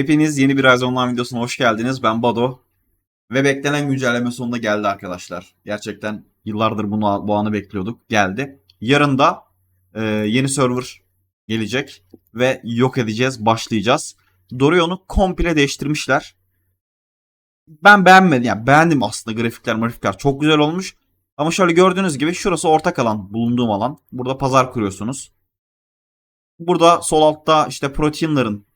Hepiniz yeni bir Rise Online videosuna hoş geldiniz. Ben Bado. Ve beklenen güncelleme sonunda geldi arkadaşlar. Gerçekten yıllardır bunu, bu anı bekliyorduk. Geldi. Yarın da e, yeni server gelecek. Ve yok edeceğiz, başlayacağız. Dorion'u komple değiştirmişler. Ben beğenmedim. Yani beğendim aslında grafikler, grafikler çok güzel olmuş. Ama şöyle gördüğünüz gibi şurası ortak alan, bulunduğum alan. Burada pazar kuruyorsunuz. Burada sol altta işte proteinlerin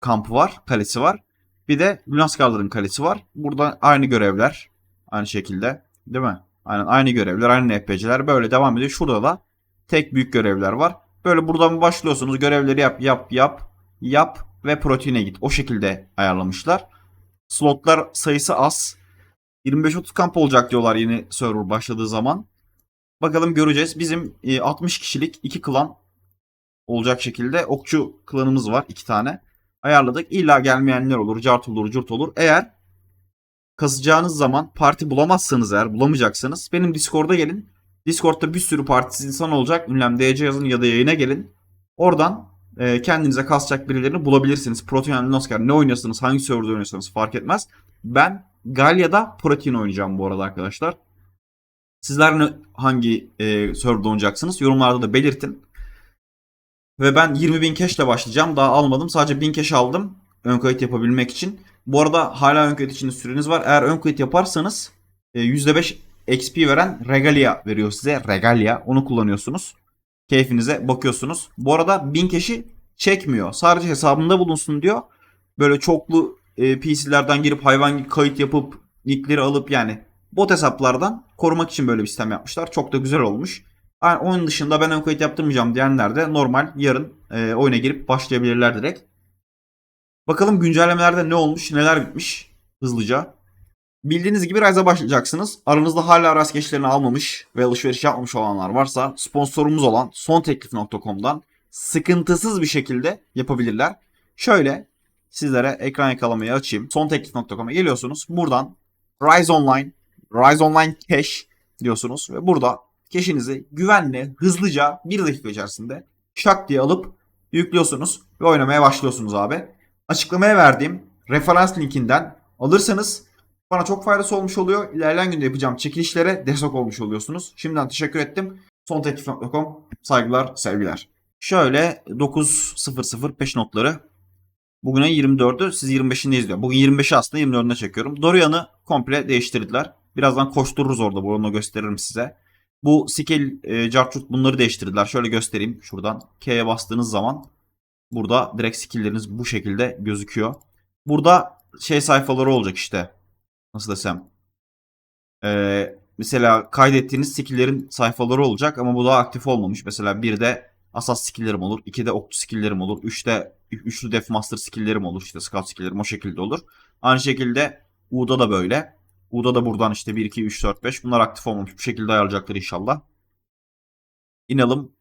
kampı var, kalesi var. Bir de Lunaskarların kalesi var. Burada aynı görevler. Aynı şekilde. Değil mi? Aynen aynı görevler, aynı NPC'ler böyle devam ediyor. Şurada da tek büyük görevler var. Böyle buradan başlıyorsunuz. Görevleri yap, yap, yap, yap ve proteine git. O şekilde ayarlamışlar. Slotlar sayısı az. 25-30 kamp olacak diyorlar yeni server başladığı zaman. Bakalım göreceğiz. Bizim e, 60 kişilik iki klan olacak şekilde okçu klanımız var. iki tane ayarladık. İlla gelmeyenler olur, cart olur, curt olur. Eğer kasacağınız zaman parti bulamazsanız eğer bulamayacaksanız benim Discord'a gelin. Discord'da bir sürü partisiz insan olacak. Ünlem DC yazın ya da yayına gelin. Oradan e, kendinize kasacak birilerini bulabilirsiniz. Protein Oscar ne oynuyorsanız, hangi serverda oynuyorsanız fark etmez. Ben Galya'da Protein oynayacağım bu arada arkadaşlar. Sizler ne, hangi e, serverda oynayacaksınız? Yorumlarda da belirtin. Ve ben 20.000 cash ile başlayacağım. Daha almadım. Sadece 1000 cash aldım. Ön kayıt yapabilmek için. Bu arada hala ön kayıt için de süreniz var. Eğer ön kayıt yaparsanız e, %5 XP veren Regalia veriyor size. Regalia. Onu kullanıyorsunuz. Keyfinize bakıyorsunuz. Bu arada 1000 cash'i çekmiyor. Sadece hesabında bulunsun diyor. Böyle çoklu e, PC'lerden girip hayvan kayıt yapıp nickleri alıp yani bot hesaplardan korumak için böyle bir sistem yapmışlar. Çok da güzel olmuş. Yani onun dışında ben ön kayıt yaptırmayacağım diyenler de normal yarın e, oyuna girip başlayabilirler direkt. Bakalım güncellemelerde ne olmuş, neler bitmiş hızlıca. Bildiğiniz gibi Rise'a başlayacaksınız. Aranızda hala rast geçişlerini almamış ve alışveriş yapmamış olanlar varsa sponsorumuz olan sonteklif.com'dan sıkıntısız bir şekilde yapabilirler. Şöyle sizlere ekran yakalamayı açayım. Sonteklif.com'a geliyorsunuz. Buradan Rise Online, Rise Online Cash diyorsunuz ve burada keşinizi güvenli, hızlıca bir dakika içerisinde şak diye alıp yüklüyorsunuz ve oynamaya başlıyorsunuz abi. Açıklamaya verdiğim referans linkinden alırsanız bana çok faydası olmuş oluyor. İlerleyen günde yapacağım çekilişlere destek olmuş oluyorsunuz. Şimdiden teşekkür ettim. Sonteklif.com saygılar, sevgiler. Şöyle 9.00 peş notları. Bugün ayın 24'ü siz 25'inde izliyor. Bugün 25'i aslında 24'üne çekiyorum. Dorian'ı komple değiştirdiler. Birazdan koştururuz orada. Bunu gösteririm size. Bu skill, e, cartçut bunları değiştirdiler. Şöyle göstereyim şuradan. K'ye bastığınız zaman burada direkt skill'leriniz bu şekilde gözüküyor. Burada şey sayfaları olacak işte. Nasıl desem. Ee, mesela kaydettiğiniz skill'lerin sayfaları olacak ama bu daha aktif olmamış. Mesela bir de asas skill'lerim olur. 2'de okçu skill'lerim olur. 3'te üçlü def master skill'lerim olur. İşte scout skill'lerim o şekilde olur. Aynı şekilde U'da da böyle. U'da da buradan işte 1, 2, 3, 4, 5 bunlar aktif olmamış. Bu şekilde ayarlayacaklar inşallah. İnelim.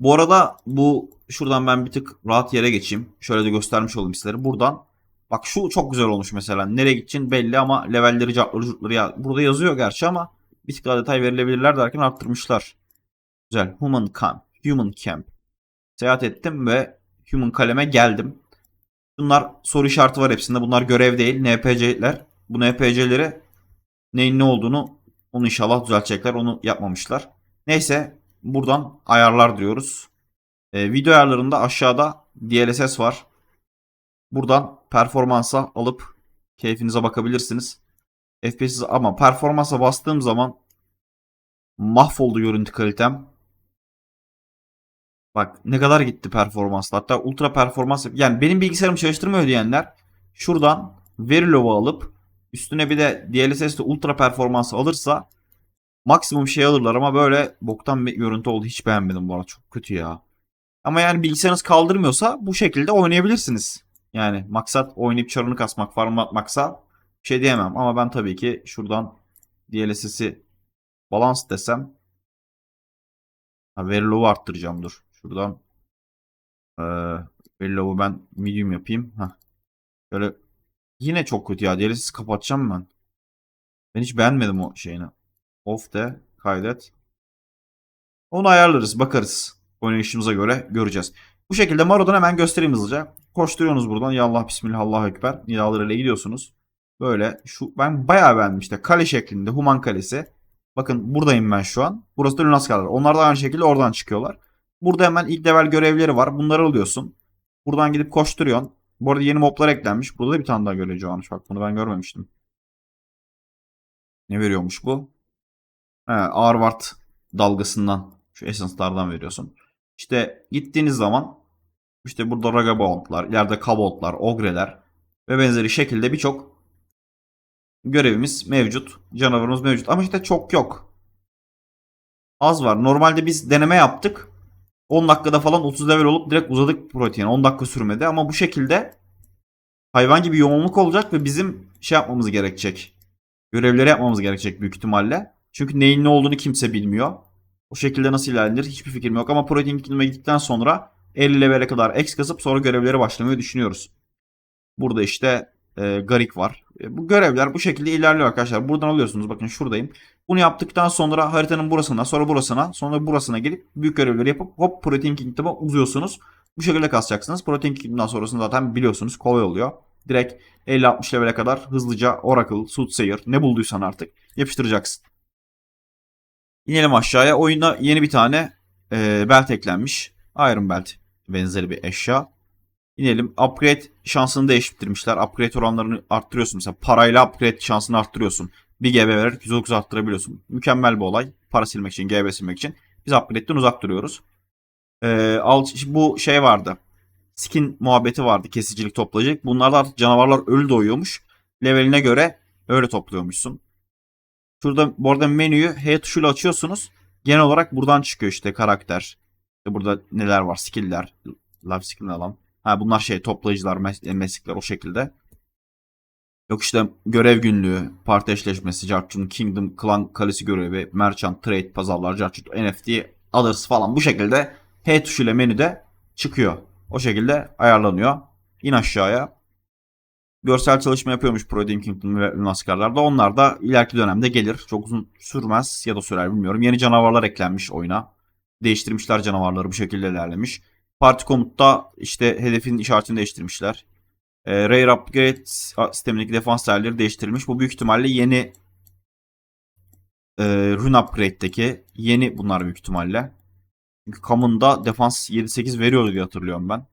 Bu arada bu şuradan ben bir tık rahat yere geçeyim. Şöyle de göstermiş olayım sizlere. Buradan bak şu çok güzel olmuş mesela. Nereye gideceğin belli ama levelleri cartları curtları ya. Burada yazıyor gerçi ama bir tık daha detay verilebilirler derken arttırmışlar. Güzel. Human Camp. Human Camp. Seyahat ettim ve Human Kalem'e geldim. Bunlar soru işareti var hepsinde. Bunlar görev değil. NPC'ler. Bu NPC'leri neyin ne olduğunu onu inşallah düzeltecekler. Onu yapmamışlar. Neyse buradan ayarlar diyoruz. Ee, video ayarlarında aşağıda DLSS var. Buradan performansa alıp keyfinize bakabilirsiniz. FPS ama performansa bastığım zaman mahvoldu görüntü kalitem. Bak ne kadar gitti performans. Hatta ultra performans yani benim bilgisayarım çalıştırmıyor diyenler şuradan Verilow'u alıp üstüne bir de DLSS'de ultra performans alırsa maksimum şey alırlar ama böyle boktan bir görüntü oldu. Hiç beğenmedim bu arada. Çok kötü ya. Ama yani bilgisayarınız kaldırmıyorsa bu şekilde oynayabilirsiniz. Yani maksat oynayıp çarını kasmak, farm atmaksa bir şey diyemem. Ama ben tabii ki şuradan DLSS'i balans desem ha, Verilow'u arttıracağım dur. Şuradan ee, Verilow'u ben medium yapayım. Heh. Böyle Yine çok kötü ya. DLSS kapatacağım ben. Ben hiç beğenmedim o şeyini. Off de kaydet. Onu ayarlarız. Bakarız. Oynayışımıza göre göreceğiz. Bu şekilde Maro'dan hemen göstereyim hızlıca. koşturuyorsunuz buradan. Yallah bismillah Allahu ekber. Nidalarıyla gidiyorsunuz. Böyle şu ben bayağı beğendim işte. Kale şeklinde Human Kalesi. Bakın buradayım ben şu an. Burası da Lunaskalar. Onlar da aynı şekilde oradan çıkıyorlar. Burada hemen ilk level görevleri var. Bunları alıyorsun. Buradan gidip koşturuyorsun. Bu arada yeni moblar eklenmiş. Burada da bir tane daha görevci varmış. Bak bunu ben görmemiştim. Ne veriyormuş bu? He, Arvart dalgasından şu esence'lardan veriyorsun. İşte gittiğiniz zaman işte burada Ragabound'lar, ileride Kabolt'lar, Ogre'ler ve benzeri şekilde birçok görevimiz mevcut. Canavarımız mevcut. Ama işte çok yok. Az var. Normalde biz deneme yaptık. 10 dakikada falan 30 level olup direkt uzadık protein. 10 dakika sürmedi ama bu şekilde hayvan gibi yoğunluk olacak ve bizim şey yapmamız gerekecek. Görevleri yapmamız gerekecek büyük ihtimalle. Çünkü neyin ne olduğunu kimse bilmiyor. O şekilde nasıl ilerlenir hiçbir fikrim yok ama Protein Kingdom'a gittikten sonra 50 level'e kadar X kasıp sonra görevlere başlamayı düşünüyoruz. Burada işte e, Garik var. E, bu görevler bu şekilde ilerliyor arkadaşlar. Buradan alıyorsunuz bakın şuradayım. Bunu yaptıktan sonra haritanın burasına sonra burasına sonra burasına gelip büyük görevleri yapıp hop Protein Kingdom'a uzuyorsunuz. Bu şekilde kasacaksınız. Protein Kingdom'dan sonrasını zaten biliyorsunuz kolay oluyor. Direkt 50-60 level'e kadar hızlıca Oracle, Soothsayer ne bulduysan artık yapıştıracaksın. İnelim aşağıya. Oyuna yeni bir tane e, belt eklenmiş. Iron Belt benzeri bir eşya. İnelim. Upgrade şansını değiştirmişler. Upgrade oranlarını arttırıyorsun. Mesela parayla upgrade şansını arttırıyorsun. Bir GB vererek 109 arttırabiliyorsun. Mükemmel bir olay. Para silmek için, GB silmek için. Biz upgrade'den uzak duruyoruz. Ee, alt, bu şey vardı. Skin muhabbeti vardı. Kesicilik toplayacak. Bunlarda artık canavarlar ölü doğuyormuş. Leveline göre öyle topluyormuşsun. Şurada bu arada menüyü H tuşuyla açıyorsunuz. Genel olarak buradan çıkıyor işte karakter. İşte burada neler var? Skill'ler. Life skill alan. Ha bunlar şey toplayıcılar, mes- meslekler o şekilde. Yok işte görev günlüğü, parti eşleşmesi, Jarchun, Kingdom, Clan Kalesi görevi, Merchant, Trade, pazarlar, Jarchun, NFT, Others falan bu şekilde H tuşuyla menüde çıkıyor. O şekilde ayarlanıyor. İn aşağıya. Görsel çalışma yapıyormuş Protein Kingdom ve Lunarskar'larda. Onlar da ileriki dönemde gelir. Çok uzun sürmez ya da sürer bilmiyorum. Yeni canavarlar eklenmiş oyuna. Değiştirmişler canavarları bu şekilde ilerlemiş. Parti komutta işte hedefin işaretini değiştirmişler. E, Rare Upgrade sistemindeki defans değerleri değiştirilmiş. Bu büyük ihtimalle yeni e, Rune Upgrade'deki yeni bunlar büyük ihtimalle. Çünkü Common'da defans 7-8 veriyordu diye hatırlıyorum ben.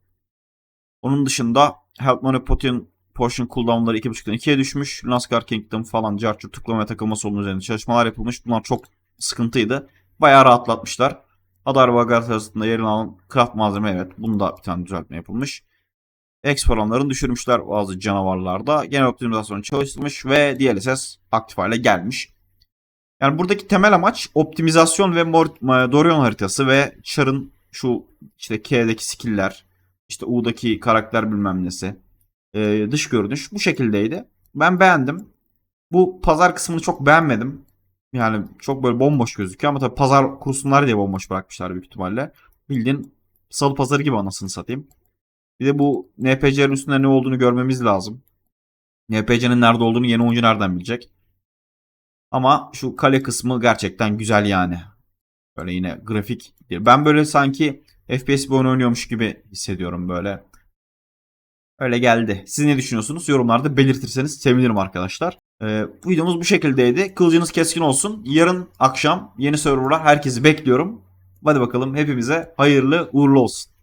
Onun dışında Help Money Potion, Potion cooldown'ları 2.5'dan 2'ye düşmüş. Lunarscar Kingdom falan carçur tıklamaya takılma sorunu üzerinde çalışmalar yapılmış. Bunlar çok sıkıntıydı. Bayağı rahatlatmışlar. Hadar ve Agar arasında yer alan craft malzeme evet. Bunda bir tane düzeltme yapılmış. Exp oranlarını düşürmüşler bazı canavarlarda. Genel optimizasyon çalışılmış ve DLSS aktif hale gelmiş. Yani buradaki temel amaç optimizasyon ve Mor- Dorion haritası ve Char'ın şu işte K'deki skill'ler, işte U'daki karakter bilmem nesi, e, dış görünüş bu şekildeydi. Ben beğendim. Bu pazar kısmını çok beğenmedim. Yani çok böyle bomboş gözüküyor ama tabii pazar kursunlar diye bomboş bırakmışlar büyük ihtimalle. Bildiğin salı pazarı gibi anasını satayım. Bir de bu NPC'lerin üstünde ne olduğunu görmemiz lazım. NPC'nin nerede olduğunu yeni oyuncu nereden bilecek? Ama şu kale kısmı gerçekten güzel yani. Böyle yine grafik. Ben böyle sanki FPS bir oyun oynuyormuş gibi hissediyorum böyle. Öyle geldi. Siz ne düşünüyorsunuz? Yorumlarda belirtirseniz sevinirim arkadaşlar. Ee, bu videomuz bu şekildeydi. Kılıcınız keskin olsun. Yarın akşam yeni server'a herkesi bekliyorum. Hadi bakalım hepimize hayırlı uğurlu olsun.